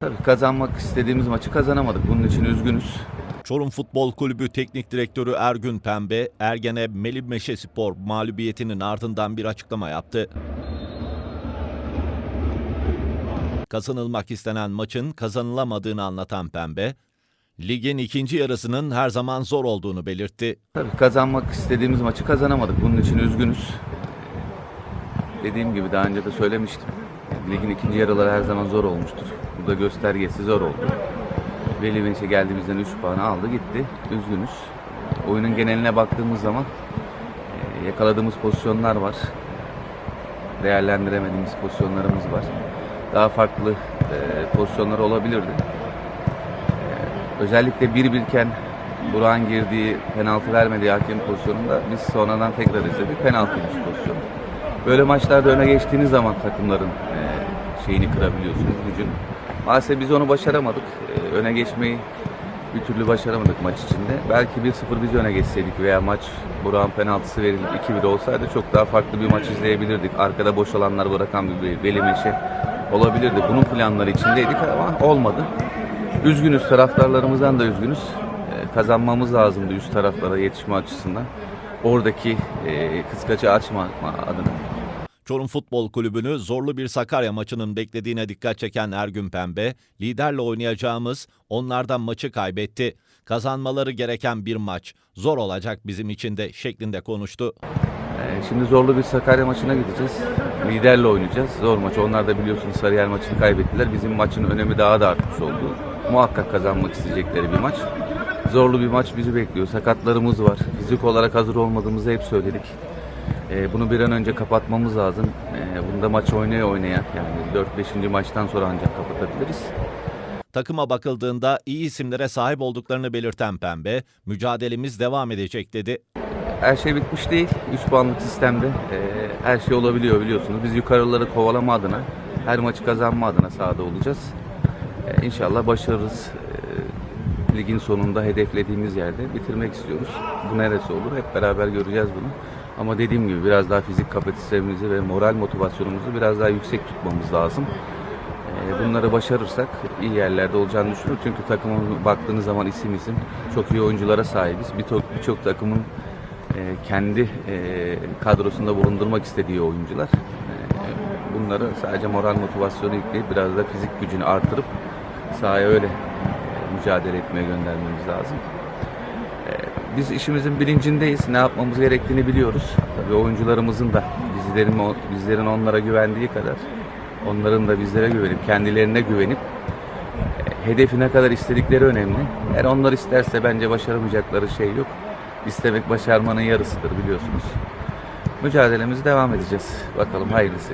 Tabii kazanmak istediğimiz maçı kazanamadık. Bunun için üzgünüz. Çorum Futbol Kulübü Teknik Direktörü Ergün Pembe, Ergene Melikmeşe Spor mağlubiyetinin ardından bir açıklama yaptı. Kazanılmak istenen maçın kazanılamadığını anlatan Pembe, ligin ikinci yarısının her zaman zor olduğunu belirtti. Tabii kazanmak istediğimiz maçı kazanamadık. Bunun için üzgünüz. Dediğim gibi daha önce de söylemiştim. Ligin ikinci yarıları her zaman zor olmuştur. Burada göstergesi zor oldu. Veli Venç'e geldiğimizden 3 puanı aldı gitti. Üzgünüz. Oyunun geneline baktığımız zaman e, yakaladığımız pozisyonlar var. Değerlendiremediğimiz pozisyonlarımız var. Daha farklı e, pozisyonlar olabilirdi. Özellikle bir birken Burak'ın girdiği penaltı vermediği hakem pozisyonunda biz sonradan tekrar izledik. Penaltıymış pozisyon. Böyle maçlarda öne geçtiğiniz zaman takımların e, şeyini kırabiliyorsunuz, gücünü. Maalesef biz onu başaramadık. E, öne geçmeyi bir türlü başaramadık maç içinde. Belki 1-0 biz öne geçseydik veya maç Burak'ın penaltısı verilip 2-1 olsaydı çok daha farklı bir maç izleyebilirdik. Arkada boş alanlar bırakan bir Veli Meşe olabilirdi. Bunun planları içindeydik ama olmadı. Üzgünüz, taraftarlarımızdan da üzgünüz. Ee, kazanmamız lazımdı üst taraflara yetişme açısından. Oradaki e, açma adına. Çorum Futbol Kulübü'nü zorlu bir Sakarya maçının beklediğine dikkat çeken Ergün Pembe, liderle oynayacağımız onlardan maçı kaybetti. Kazanmaları gereken bir maç. Zor olacak bizim için de şeklinde konuştu. Ee, şimdi zorlu bir Sakarya maçına gideceğiz. Liderle oynayacağız. Zor maç. Onlar da biliyorsunuz Sarıyer maçını kaybettiler. Bizim maçın önemi daha da artmış oldu. Muhakkak kazanmak isteyecekleri bir maç. Zorlu bir maç bizi bekliyor. Sakatlarımız var. Fizik olarak hazır olmadığımızı hep söyledik. Ee, bunu bir an önce kapatmamız lazım. Ee, bunda maç oynaya oynaya yani 4-5. maçtan sonra ancak kapatabiliriz. Takıma bakıldığında iyi isimlere sahip olduklarını belirten Pembe, mücadelemiz devam edecek dedi. Her şey bitmiş değil. 3 puanlık sistemde e, her şey olabiliyor biliyorsunuz. Biz yukarıları kovalama adına, her maçı kazanma adına sahada olacağız. E, inşallah başarırız. E, ligin sonunda hedeflediğimiz yerde bitirmek istiyoruz. Bu neresi olur hep beraber göreceğiz bunu. Ama dediğim gibi biraz daha fizik kapasitemizi ve moral motivasyonumuzu biraz daha yüksek tutmamız lazım. E, Bunları başarırsak iyi yerlerde olacağını düşünüyorum. Çünkü takımın baktığınız zaman isim isim çok iyi oyunculara sahibiz. Birçok birçok takımın e, kendi e, kadrosunda bulundurmak istediği oyuncular. E, bunları sadece moral motivasyonu yükleyip biraz da fizik gücünü artırıp sahaya öyle mücadele etmeye göndermemiz lazım. Biz işimizin bilincindeyiz. Ne yapmamız gerektiğini biliyoruz. Tabii oyuncularımızın da bizlerin bizlerin onlara güvendiği kadar onların da bizlere güvenip kendilerine güvenip e, hedefi ne kadar istedikleri önemli. Eğer onlar isterse bence başaramayacakları şey yok. İstemek başarmanın yarısıdır biliyorsunuz. Mücadelemizi devam edeceğiz. Bakalım hayırlısı.